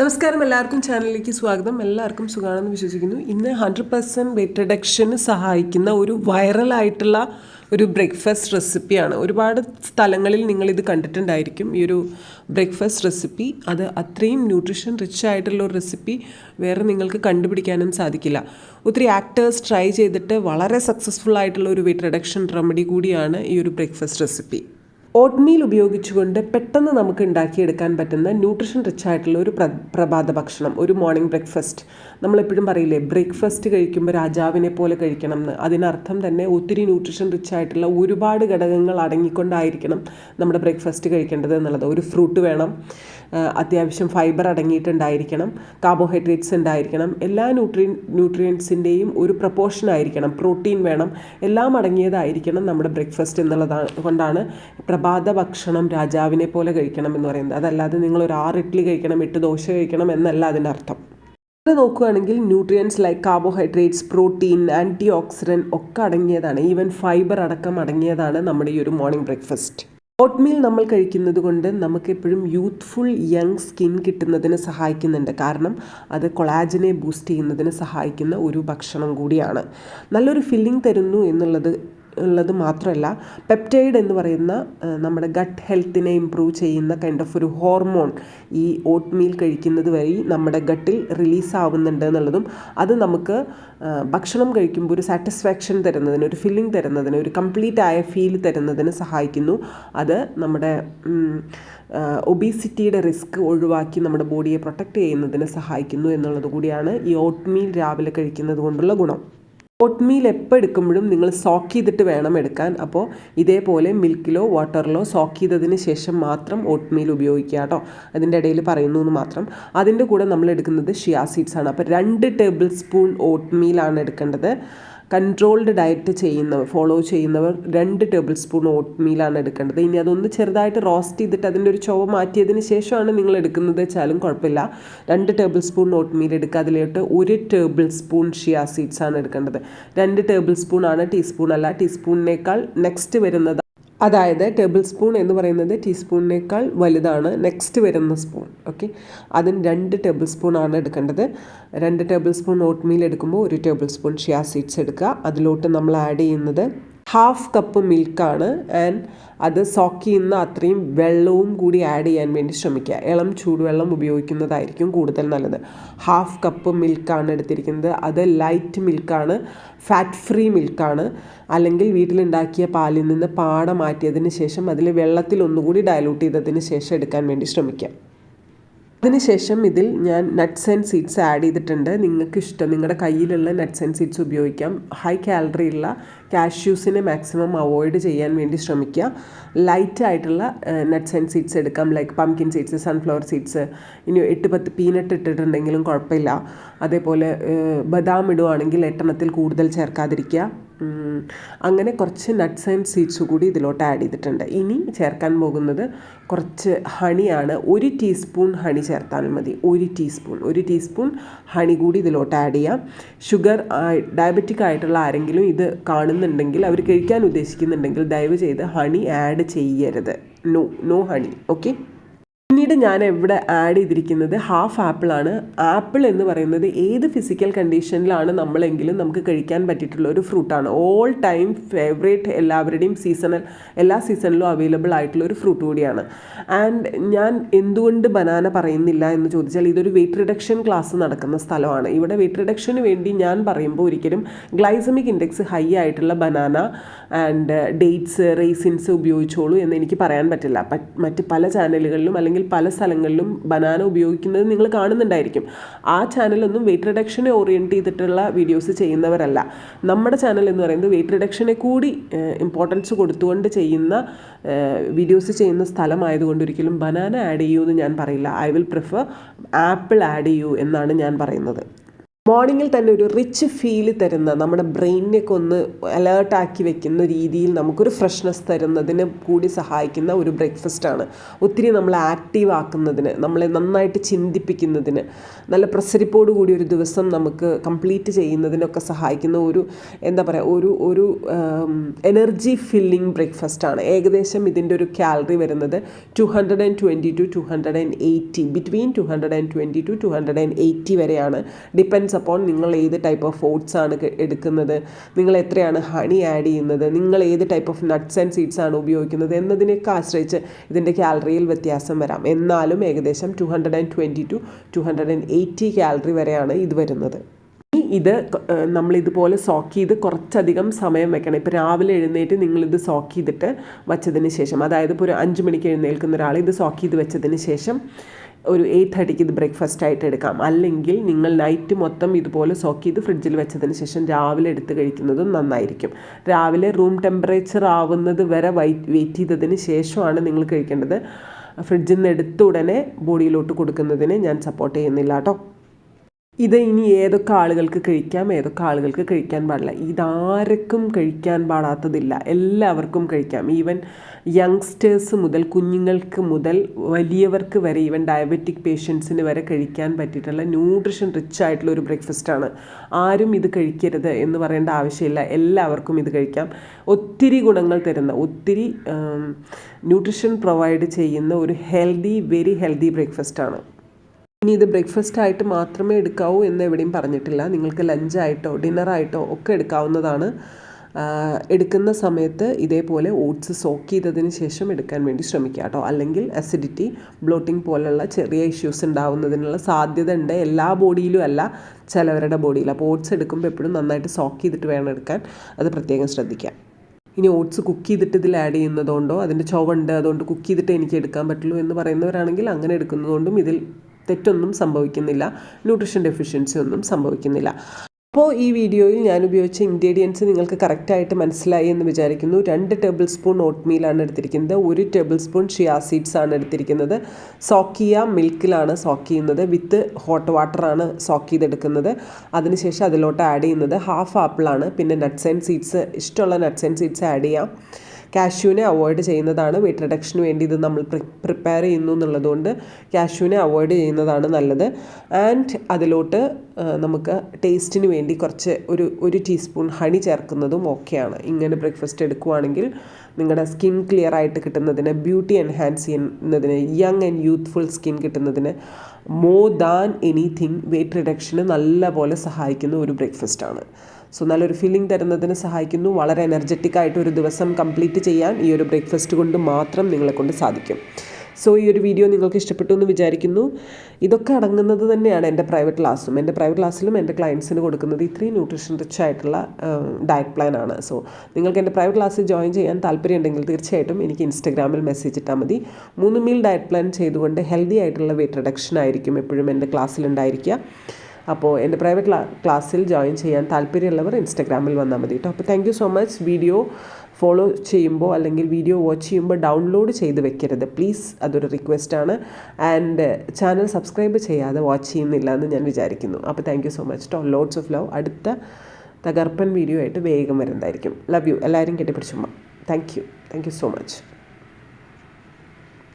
നമസ്കാരം. എല്ലാവർക്കും ചാനലിലേക്ക് സ്വാഗതം. എല്ലാവർക്കും സുഖമാണെന്ന് വിശ്വസിക്കുന്നു. ഇന്ന് ഹൺഡ്രഡ് പെർസെന്റ് വെയിറ്റ് റിഡക്ഷന് സഹായിക്കുന്ന ഒരു വൈറലായിട്ടുള്ള ഒരു ബ്രേക്ക്ഫാസ്റ്റ് റെസിപ്പിയാണ് ഒരുപാട് സ്ഥലങ്ങളിൽ നിങ്ങളിത് കണ്ടിട്ടുണ്ടായിരിക്കും. ഈ ഒരു ബ്രേക്ക്ഫാസ്റ്റ് റെസിപ്പി അത് അത്രയും ന്യൂട്രീഷൻ റിച്ച് ആയിട്ടുള്ള ഒരു റെസിപ്പി വേറെ നിങ്ങൾക്ക് കണ്ടുപിടിക്കാനും സാധിക്കില്ല. ഒത്തിരി ആക്ടേഴ്സ് ട്രൈ ചെയ്തിട്ട് വളരെ സക്സസ്ഫുൾ ആയിട്ടുള്ള ഒരു വെയിറ്റ് റിഡക്ഷൻ റെമഡി കൂടിയാണ് ഈ ഒരു ബ്രേക്ക്ഫാസ്റ്റ് റെസിപ്പി ഓട്ട്മീൽ ഉപയോഗിച്ചുകൊണ്ട് പെട്ടെന്ന് നമുക്ക് ഉണ്ടാക്കിയെടുക്കാൻ പറ്റുന്ന ന്യൂട്രിഷൻ റിച്ച് ആയിട്ടുള്ള ഒരു പ്ര പ്രഭാത ഭക്ഷണം ഒരു മോർണിംഗ് ബ്രേക്ക്ഫാസ്റ്റ് നമ്മളെപ്പോഴും പറയില്ലേ ബ്രേക്ക്ഫാസ്റ്റ് കഴിക്കുമ്പോൾ രാജാവിനെ പോലെ കഴിക്കണം എന്ന്. അതിനർത്ഥം തന്നെ ഒത്തിരി ന്യൂട്രിഷൻ റിച്ച് ആയിട്ടുള്ള ഒരുപാട് ഘടകങ്ങൾ അടങ്ങിക്കൊണ്ടായിരിക്കണം നമ്മുടെ ബ്രേക്ക്ഫാസ്റ്റ് കഴിക്കേണ്ടത് എന്നുള്ളത്. ഒരു ഫ്രൂട്ട് വേണം. അത്യാവശ്യം ഫൈബർ അടങ്ങിയിട്ടുണ്ടായിരിക്കണം കാർബോഹൈഡ്രേറ്റ്സ് ഉണ്ടായിരിക്കണം എല്ലാ ന്യൂട്രി ന്യൂട്രിയൻസിന്റെയും ഒരു പ്രപ്പോർഷൻ ആയിരിക്കണം പ്രോട്ടീൻ വേണം എല്ലാം അടങ്ങിയതായിരിക്കണം നമ്മുടെ ബ്രേക്ക്ഫാസ്റ്റ് എന്നുള്ളതാണ് കൊണ്ടാണ് പ്രഭാത ഭക്ഷണം രാജാവിനെ പോലെ കഴിക്കണം എന്ന് പറയുന്നത്. അതല്ലാതെ നിങ്ങൾ ഒരു ആറ് ഇഡ്ഡലി കഴിക്കണം എട്ട് ദോശ കഴിക്കണം എന്നല്ല അതിന്റെ അർത്ഥം അത് നോക്കുകയാണെങ്കിൽ nutrients like carbohydrates protein antioxidant ഒക്കെ അടങ്ങിയതാണ്. ഈവൻ ഫൈബർ അടക്കം അടങ്ങിയതാണ് നമ്മുടെ ഈ ഒരു മോർണിംഗ് ബ്രേക്ക്ഫാസ്റ്റ്. ഓട്ട്മീൽ നമ്മൾ കഴിക്കുന്നത് കൊണ്ട് നമുക്ക് എപ്പോഴും യൂത്ത്ഫുൾ യങ് സ്കിൻ കിട്ടുന്നതിന് സഹായിക്കുന്നുണ്ട്. കാരണം അത് കൊളാജിനെ ബൂസ്റ്റ് ചെയ്യുന്നതിന് സഹായിക്കുന്ന ഒരു ഭക്ഷണം കൂടിയാണ്. നല്ലൊരു ഫില്ലിംഗ് തരുന്നു എന്നുള്ളത് ഉള്ളത് മാത്രമല്ല പെപ്റ്റൈഡ് എന്ന് പറയുന്ന നമ്മുടെ ഗട്ട് ഹെൽത്തിനെ ഇമ്പ്രൂവ് ചെയ്യുന്ന കൈൻഡ് ഓഫ് ഒരു ഹോർമോൺ ഈ ഓട്ട് മീൽ കഴിക്കുന്നത് വഴി നമ്മുടെ ഗട്ടിൽ റിലീസ് ആവുന്നുണ്ട് എന്നുള്ളതും അത് നമുക്ക് ഭക്ഷണം കഴിക്കുമ്പോൾ ഒരു സാറ്റിസ്ഫാക്ഷൻ തരുന്നതിന് ഒരു ഫീലിംഗ് തരുന്നതിന് ഒരു കംപ്ലീറ്റ് ആയ ഫീൽ തരുന്നതിന് സഹായിക്കുന്നു. അത് നമ്മുടെ ഒബീസിറ്റിയുടെ റിസ്ക് ഒഴിവാക്കി നമ്മുടെ ബോഡിയെ പ്രൊട്ടക്റ്റ് ചെയ്യുന്നതിന് സഹായിക്കുന്നു എന്നുള്ളത് കൂടിയാണ് ഈ ഓട്ട് മീൽ രാവിലെ കഴിക്കുന്നത് കൊണ്ടുള്ള ഗുണം. ഓട്ട്മീൽ എപ്പോൾ എടുക്കുമ്പോഴും നിങ്ങൾ സോക്ക് ചെയ്തിട്ട് വേണം എടുക്കാൻ. അപ്പോൾ ഇതേപോലെ മിൽക്കിലോ വാട്ടറിലോ സോക്ക് ചെയ്തതിന് ശേഷം മാത്രം ഓട്ട്മീൽ ഉപയോഗിക്കുക കേട്ടോ. അതിന്റെ ഇടയിൽ പറയുന്നു എന്ന് മാത്രം. അതിന്റെ കൂടെ നമ്മൾ എടുക്കുന്നത് ഷിയാ സീഡ്സ് ആണ്. അപ്പോൾ രണ്ട് ടേബിൾ സ്പൂൺ ഓട്ട്മീലാണ് എടുക്കേണ്ടത്. കൺട്രോൾഡ് ഡയറ്റ് ചെയ്യുന്നവർ ഫോളോ ചെയ്യുന്നവർ രണ്ട് ടേബിൾ സ്പൂൺ ഓട്ട് മീലാണ് എടുക്കേണ്ടത്. ഇനി അതൊന്ന് ചെറുതായിട്ട് റോസ്റ്റ് ചെയ്തിട്ട് അതിന്റെ ഒരു ചുവ മാറ്റിയതിന് ശേഷമാണ് നിങ്ങൾ എടുക്കുന്നത് വെച്ചാലും കുഴപ്പമില്ല. രണ്ട് ടേബിൾ സ്പൂൺ ഓട്ട് മീൽ എടുക്കുക. അതിലോട്ട് ഒരു ടേബിൾ സ്പൂൺ ഷിയാ സീഡ്സ് ആണ് എടുക്കേണ്ടത്. രണ്ട് ടേബിൾ സ്പൂൺ ആണ് ടീസ്പൂൺ അല്ല. ടീസ്പൂണിനേക്കാൾ നെക്സ്റ്റ് വരുന്നത് അതായത് ടേബിൾ സ്പൂൺ എന്ന് പറയുന്നത് ടീസ്പൂണിനേക്കാൾ വലുതാണ്. നെക്സ്റ്റ് വരുന്ന സ്പൂൺ. ഓക്കെ അതിന് രണ്ട് ടേബിൾ സ്പൂൺ ആണ് എടുക്കേണ്ടത്. രണ്ട് ടേബിൾ സ്പൂൺ ഓട്ട് മീൽ എടുക്കുമ്പോൾ ഒരു ടേബിൾ സ്പൂൺ ഷിയാ സീഡ്സ് എടുക്കുക. അതിലോട്ട് നമ്മൾ ആഡ് ചെയ്യുന്നത് ഹാഫ് കപ്പ് മിൽക്കാണ് ആൻഡ് അത് സോക്ക് ചെയ്യുന്ന അത്രയും വെള്ളവും കൂടി ആഡ് ചെയ്യാൻ വേണ്ടി ശ്രമിക്കുക. ഇളം ചൂടുവെള്ളം ഉപയോഗിക്കുന്നതായിരിക്കും കൂടുതൽ നല്ലത്. ഹാഫ് കപ്പ് മിൽക്കാണ് എടുത്തിരിക്കുന്നത്. അത് ലൈറ്റ് മിൽക്കാണ് ഫാറ്റ് ഫ്രീ മിൽക്കാണ്. അല്ലെങ്കിൽ വീട്ടിലുണ്ടാക്കിയ പാലിൽ നിന്ന് പാട മാറ്റിയതിന് ശേഷം അതിൽ വെള്ളത്തിൽ ഒന്നുകൂടി ഡയലൂട്ട് ചെയ്തതിന് ശേഷം എടുക്കാൻ വേണ്ടി ശ്രമിക്കുക. അതിനുശേഷം ഇതിൽ ഞാൻ നട്ട്സ് ആൻഡ് സീഡ്സ് ആഡ് ചെയ്തിട്ടുണ്ട്. നിങ്ങൾക്ക് ഇഷ്ടം നിങ്ങളുടെ കയ്യിലുള്ള നട്ട്സ് ആൻഡ് സീഡ്സ് ഉപയോഗിക്കാം. ഹൈ കാലറി ഉള്ള കാഷ്യൂസിനെ മാക്സിമം അവോയ്ഡ് ചെയ്യാൻ വേണ്ടി ശ്രമിക്കുക. ലൈറ്റ് ആയിട്ടുള്ള നട്ട്സ് ആൻഡ് സീഡ്സ് എടുക്കാം. Like pumpkin seeds sunflower seeds ഇനി എട്ട് പത്ത് പീനട്ട് ഇട്ടിട്ടുണ്ടെങ്കിലും കുഴപ്പമില്ല. അതേപോലെ ബദാം ഇടുവാണെങ്കിൽ എട്ടെണ്ണത്തിൽ കൂടുതൽ ചേർക്കാതിരിക്കുക. അങ്ങനെ കുറച്ച് നട്ട്സ് ആൻഡ് സീഡ്സ് കൂടി ഇതിലോട്ട് ആഡ് ചെയ്തിട്ടുണ്ട്. ഇനി ചേർക്കാൻ പോകുന്നത് കുറച്ച് ഹണിയാണ്. ഒരു ടീസ്പൂൺ ഹണി ചേർത്താലും മതി. ഒരു ടീസ്പൂൺ ഒരു ടീസ്പൂൺ ഹണി കൂടി ഇതിലോട്ട് ആഡ് ചെയ്യാം. ഷുഗർ ഡയബറ്റിക് ആയിട്ടുള്ള ആരെങ്കിലും ഇത് കാണുന്നുണ്ടെങ്കിൽ അവർ കഴിക്കാൻ ഉദ്ദേശിക്കുന്നുണ്ടെങ്കിൽ ദയവ് ചെയ്ത് ഹണി ആഡ് ചെയ്യരുത്. നോ നോ ഹണി ഓക്കെ പിന്നീട് ഞാൻ ഇവിടെ ആഡ് ചെയ്തിരിക്കുന്നത് ഹാഫ് ആപ്പിളാണ് ആപ്പിൾ എന്ന് പറയുന്നത് ഏത് ഫിസിക്കൽ കണ്ടീഷനിലാണ് നമ്മളെങ്കിലും നമുക്ക് കഴിക്കാൻ പറ്റിയിട്ടുള്ള ഒരു ഫ്രൂട്ടാണ് ഓൾ ടൈം ഫേവറേറ്റ് എല്ലാവരുടെയും സീസണൽ എല്ലാ സീസണിലും അവൈലബിൾ ആയിട്ടുള്ള ഒരു ഫ്രൂട്ട് കൂടിയാണ്. ആൻഡ് ഞാൻ എന്തുകൊണ്ട് ബനാന പറയുന്നില്ല എന്ന് ചോദിച്ചാൽ ഇതൊരു വെയിറ്റ് റിഡക്ഷൻ ക്ലാസ് നടക്കുന്ന സ്ഥലമാണ്. ഇവിടെ വെയിറ്റ് റിഡക്ഷന് വേണ്ടി ഞാൻ പറയുമ്പോൾ ഒരിക്കലും ഗ്ലൈസമിക് ഇൻഡെക്സ് ഹൈ ആയിട്ടുള്ള ബനാന ആൻഡ് ഡേറ്റ്സ് റേസിൻസ് ഉപയോഗിച്ചോളൂ എന്ന് എനിക്ക് പറയാൻ പറ്റില്ല. മറ്റ് പല ചാനലുകളിലും അല്ലെങ്കിൽ പല സ്ഥലങ്ങളിലും ബനാന ഉപയോഗിക്കുന്നത് നിങ്ങൾ കാണുന്നുണ്ടായിരിക്കും. ആ ചാനലൊന്നും വെയിറ്റ് റിഡക്ഷനെ ഓറിയന്റ് ചെയ്തിട്ടുള്ള വീഡിയോസ് ചെയ്യുന്നവരല്ല. നമ്മുടെ ചാനൽ എന്ന് പറയുന്നത് വെയിറ്റ് റിഡക്ഷനെ കൂടി ഇമ്പോർട്ടൻസ് കൊടുത്തുകൊണ്ട് ചെയ്യുന്ന വീഡിയോസ് ചെയ്യുന്ന സ്ഥലമായതുകൊണ്ട് ഒരിക്കലും ബനാന ആഡ് ചെയ്യൂ എന്ന് ഞാൻ പറയില്ല. I will prefer apple add ചെയ്യൂ എന്നാണ് ഞാൻ പറയുന്നത്. മോർണിംഗിൽ തന്നെ ഒരു റിച്ച് ഫീൽ തരുന്ന നമ്മുടെ ബ്രെയിനിനെയൊക്കെ ഒന്ന് അലേർട്ടാക്കി വെക്കുന്ന രീതിയിൽ നമുക്കൊരു ഫ്രഷ്നെസ് തരുന്നതിന് കൂടി സഹായിക്കുന്ന ഒരു ബ്രേക്ക്ഫാസ്റ്റാണ് ഒത്തിരി നമ്മളെ ആക്റ്റീവ് ആക്കുന്നതിന് നമ്മളെ നന്നായിട്ട് ചിന്തിപ്പിക്കുന്നതിന് നല്ല പ്രസരിപ്പോട് കൂടി ഒരു ദിവസം നമുക്ക് കംപ്ലീറ്റ് ചെയ്യുന്നതിനൊക്കെ സഹായിക്കുന്ന ഒരു എന്താ പറയുക ഒരു ഒരു എനർജി ഫില്ലിംഗ് ബ്രേക്ക്ഫാസ്റ്റാണ് ഏകദേശം ഇതിന്റെ ഒരു കാലറി വരുന്നത് two hundred and twenty to two hundred and eighty between two hundred and twenty to two hundred and eighty വരെയാണ്. ഡിപ്പെൻസ് അപ്പോൺ നിങ്ങൾ ഏത് ടൈപ്പ് ഓഫ് ഓട്സ് ആണ് എടുക്കുന്നത്? നിങ്ങൾ എത്രയാണ് ഹണി ആഡ് ചെയ്യുന്നത്? നിങ്ങൾ ഏത് type of nuts and seeds ആണ് ഉപയോഗിക്കുന്നത്? എന്നതിനെയൊക്കെ ആശ്രയിച്ച് ഇതിന്റെ കാലറിയിൽ വ്യത്യാസം വരാം. എന്നാലും ഏകദേശം two hundred and twenty to two hundred and eighty calorie വരെയാണ് ഇത് വരുന്നത്. ഇത് നമ്മളിതുപോലെ സോക്ക് ചെയ്ത് കുറച്ചധികം സമയം വെക്കണം. ഇപ്പോൾ രാവിലെ എഴുന്നേറ്റ് നിങ്ങളിത് സോക്ക് ചെയ്തിട്ട് വച്ചതിന് ശേഷം അതായത് ഇപ്പോൾ ഒരു അഞ്ച് മണിക്ക് എഴുന്നേൽക്കുന്ന ഒരാൾ ഇത് സോക്ക് ചെയ്ത് വെച്ചതിന് ശേഷം ഒരു എയ്റ്റ് തേർട്ടിക്ക് ഇത് ബ്രേക്ക്ഫാസ്റ്റ് ആയിട്ട് എടുക്കാം. അല്ലെങ്കിൽ നിങ്ങൾ നൈറ്റ് മൊത്തം ഇതുപോലെ സോക്ക് ചെയ്ത് ഫ്രിഡ്ജിൽ വെച്ചതിന് ശേഷം രാവിലെ എടുത്ത് കഴിക്കുന്നതും നന്നായിരിക്കും. രാവിലെ റൂം ടെമ്പറേച്ചർ ആവുന്നത് വരെ വെയിറ്റ് ചെയ്തതിന് ശേഷമാണ് നിങ്ങൾ കഴിക്കേണ്ടത്. ഫ്രിഡ്ജിൽ നിന്ന് എടുത്ത ഉടനെ ബോഡിയിലോട്ട് കൊടുക്കുന്നതിന് ഞാൻ സപ്പോർട്ട് ചെയ്യുന്നില്ല കേട്ടോ. ഇത് ഇനി ഏതൊക്കെ ആളുകൾക്ക് കഴിക്കാം ഏതൊക്കെ ആളുകൾക്ക് കഴിക്കാൻ പാടില്ല. ഇതാർക്കും കഴിക്കാൻ പാടാത്തതില്ല. എല്ലാവർക്കും കഴിക്കാം. ഈവൻ യങ്സ്റ്റേഴ്സ് മുതൽ കുഞ്ഞുങ്ങൾക്ക് മുതൽ വലിയവർക്ക് വരെ ഈവൻ ഡയബറ്റിക് പേഷ്യൻസിന് വരെ കഴിക്കാൻ പറ്റിയിട്ടുള്ള ന്യൂട്രിഷൻ റിച്ച് ആയിട്ടുള്ള ഒരു ബ്രേക്ക്ഫാസ്റ്റാണ് ആരും ഇത് കഴിക്കരുത് എന്ന് പറയേണ്ട ആവശ്യമില്ല. എല്ലാവർക്കും ഇത് കഴിക്കാം. ഒത്തിരി ഗുണങ്ങൾ തരുന്ന ഒത്തിരി ന്യൂട്രിഷൻ പ്രൊവൈഡ് ചെയ്യുന്ന ഒരു ഹെൽത്തി വെരി ഹെൽത്തി ബ്രേക്ക്ഫാസ്റ്റാണ് ഇനി ഇത് ബ്രേക്ക്ഫാസ്റ്റ് ആയിട്ട് മാത്രമേ എടുക്കാവൂ എന്ന് എവിടെയും പറഞ്ഞിട്ടില്ല. നിങ്ങൾക്ക് ലഞ്ചായിട്ടോ ഡിന്നറായിട്ടോ ഒക്കെ എടുക്കാവുന്നതാണ്. എടുക്കുന്ന സമയത്ത് ഇതേപോലെ ഓട്സ് സോക്ക് ചെയ്തതിന് ശേഷം എടുക്കാൻ വേണ്ടി ശ്രമിക്കുക കേട്ടോ. അല്ലെങ്കിൽ അസിഡിറ്റി ബ്ലോട്ടിംഗ് പോലുള്ള ചെറിയ ഇഷ്യൂസ് ഉണ്ടാവുന്നതിനുള്ള സാധ്യത ഉണ്ട്. എല്ലാ ബോഡിയിലും അല്ല ചിലവരുടെ ബോഡിയിൽ അപ്പോൾ ഓട്സ് എടുക്കുമ്പോൾ എപ്പോഴും നന്നായിട്ട് സോക്ക് ചെയ്തിട്ട് വേണം എടുക്കാൻ. അത് പ്രത്യേകം ശ്രദ്ധിക്കാം ഇനി ഓട്സ് കുക്ക് ചെയ്തിട്ട് ഇതിൽ ആഡ് ചെയ്യുന്നതുകൊണ്ടോ അതിന്റെ ചുവണ്ട് അതുകൊണ്ട് കുക്ക് ചെയ്തിട്ട് എനിക്ക് എടുക്കാൻ പറ്റുള്ളൂ എന്ന് പറയുന്നവരാണെങ്കിൽ അങ്ങനെ എടുക്കുന്നതുകൊണ്ടും ഇതിൽ തെറ്റൊന്നും സംഭവിക്കുന്നില്ല. ന്യൂട്രീഷൻ ഡെഫിഷ്യൻസി ഒന്നും സംഭവിക്കുന്നില്ല. അപ്പോൾ ഈ വീഡിയോയിൽ ഞാൻ ഉപയോഗിച്ച ഇൻഗ്രീഡിയൻസ് നിങ്ങൾക്ക് കറക്റ്റായിട്ട് മനസ്സിലായി എന്ന് വിചാരിക്കുന്നു. രണ്ട് ടേബിൾ സ്പൂൺ ഓട്ട് മീലാണ് എടുത്തിരിക്കുന്നത്. ഒരു ടേബിൾ സ്പൂൺ ഷിയാ സീഡ്സ് ആണ് എടുത്തിരിക്കുന്നത്. സോക്കിയ മിൽക്കിലാണ് സോക്ക് ചെയ്യുന്നത്. വിത്ത് ഹോട്ട് വാട്ടറാണ് സോക്ക് ചെയ്തെടുക്കുന്നത്. അതിനുശേഷം അതിലോട്ട് ആഡ് ചെയ്യുന്നത് ഹാഫ് ആപ്പിളാണ് പിന്നെ നട്ട്സ് ആൻഡ് സീഡ്സ് ഇഷ്ടമുള്ള നട്ട്സ് ആൻഡ് സീഡ്സ് ആഡ് ചെയ്യാം. കാഷ്യൂവിനെ അവോയ്ഡ് ചെയ്യുന്നതാണ് വെയിറ്റ് റിഡക്ഷന് വേണ്ടി ഇത് നമ്മൾ പ്രിപ്പയർ ചെയ്യുന്നു എന്നുള്ളതുകൊണ്ട് കാഷ്യൂവിനെ അവോയ്ഡ് ചെയ്യുന്നതാണ് നല്ലത്. ആൻഡ് അതിലോട്ട് നമുക്ക് ടേസ്റ്റിന് വേണ്ടി കുറച്ച് ഒരു ഒരു ടീസ്പൂൺ ഹണി ചേർക്കുന്നതും ഓക്കെയാണ്. ഇങ്ങനെ ബ്രേക്ക്ഫാസ്റ്റ് എടുക്കുവാണെങ്കിൽ നിങ്ങളുടെ സ്കിൻ ക്ലിയർ ആയിട്ട് കിട്ടുന്നതിന് ബ്യൂട്ടി എൻഹാൻസ് ചെയ്യുന്നതിന് യങ് ആൻഡ് യൂത്ത്ഫുൾ സ്കിൻ കിട്ടുന്നതിന് മോർ ദാൻ എനിത്തിങ് വെയിറ്റ് റിഡക്ഷന് നല്ലപോലെ സഹായിക്കുന്ന ഒരു ബ്രേക്ക്ഫാസ്റ്റാണ്. സോ നല്ലൊരു ഫീലിംഗ് തരുന്നതിന് സഹായിക്കുന്നു. വളരെ എനർജറ്റിക് ആയിട്ട് ഒരു ദിവസം കംപ്ലീറ്റ് ചെയ്യാൻ ഈ ഒരു ബ്രേക്ക്ഫാസ്റ്റ് കൊണ്ട് മാത്രം നിങ്ങളെ കൊണ്ട് സാധിക്കും. സോ ഈ ഒരു വീഡിയോ നിങ്ങൾക്ക് ഇഷ്ടപ്പെട്ടു എന്ന് വിചാരിക്കുന്നു. ഇതൊക്കെ അടങ്ങുന്നത് തന്നെയാണ് എന്റെ പ്രൈവറ്റ് ക്ലാസ്സും എന്റെ പ്രൈവറ്റ് ക്ലാസ്സിലും എന്റെ ക്ലയൻസിന് കൊടുക്കുന്നത് ഇത്രയും ന്യൂട്രീഷൻ റിച്ച് ആയിട്ടുള്ള ഡയറ്റ് പ്ലാൻ ആണ്. സോ നിങ്ങൾക്ക് എന്റെ പ്രൈവറ്റ് ക്ലാസ്സിൽ ജോയിൻ ചെയ്യാൻ താല്പര്യമുണ്ടെങ്കിൽ തീർച്ചയായിട്ടും എനിക്ക് ഇൻസ്റ്റഗ്രാമിൽ മെസ്സേജ് ഇട്ടാൽ മതി. മൂന്ന് മീൽ ഡയറ്റ് പ്ലാൻ ചെയ്തുകൊണ്ട് ഹെൽത്തി ആയിട്ടുള്ള വെയിറ്റ് റിഡക്ഷൻ ആയിരിക്കും എപ്പോഴും എന്റെ ക്ലാസ്സിൽ ഉണ്ടായിരിക്കുക. അപ്പോൾ എന്റെ പ്രൈവറ്റ് ക്ലാസ്സിൽ ജോയിൻ ചെയ്യാൻ താല്പര്യമുള്ളവർ ഇൻസ്റ്റാഗ്രാമിൽ വന്നാൽ മതി കേട്ടോ. അപ്പോൾ thank so much video follow ചെയ്യുമ്പോൾ അല്ലെങ്കിൽ വീഡിയോ വാച്ച് ചെയ്യുമ്പോൾ ഡൗൺലോഡ് ചെയ്ത് വെക്കരുത്. പ്ലീസ് അതൊരു റിക്വസ്റ്റാണ് ആൻഡ് ചാനൽ സബ്സ്ക്രൈബ് ചെയ്യാതെ വാച്ച് ചെയ്യുന്നില്ല എന്ന് ഞാൻ വിചാരിക്കുന്നു. അപ്പോൾ thank so much to lots of love അടുത്ത തകർപ്പൻ വീഡിയോ ആയിട്ട് വേഗം വരുന്നതായിരിക്കും. ലവ് യു എല്ലാവരും കെട്ടിപ്പിടിച്ചുമ്പോൾ thank you thank you so much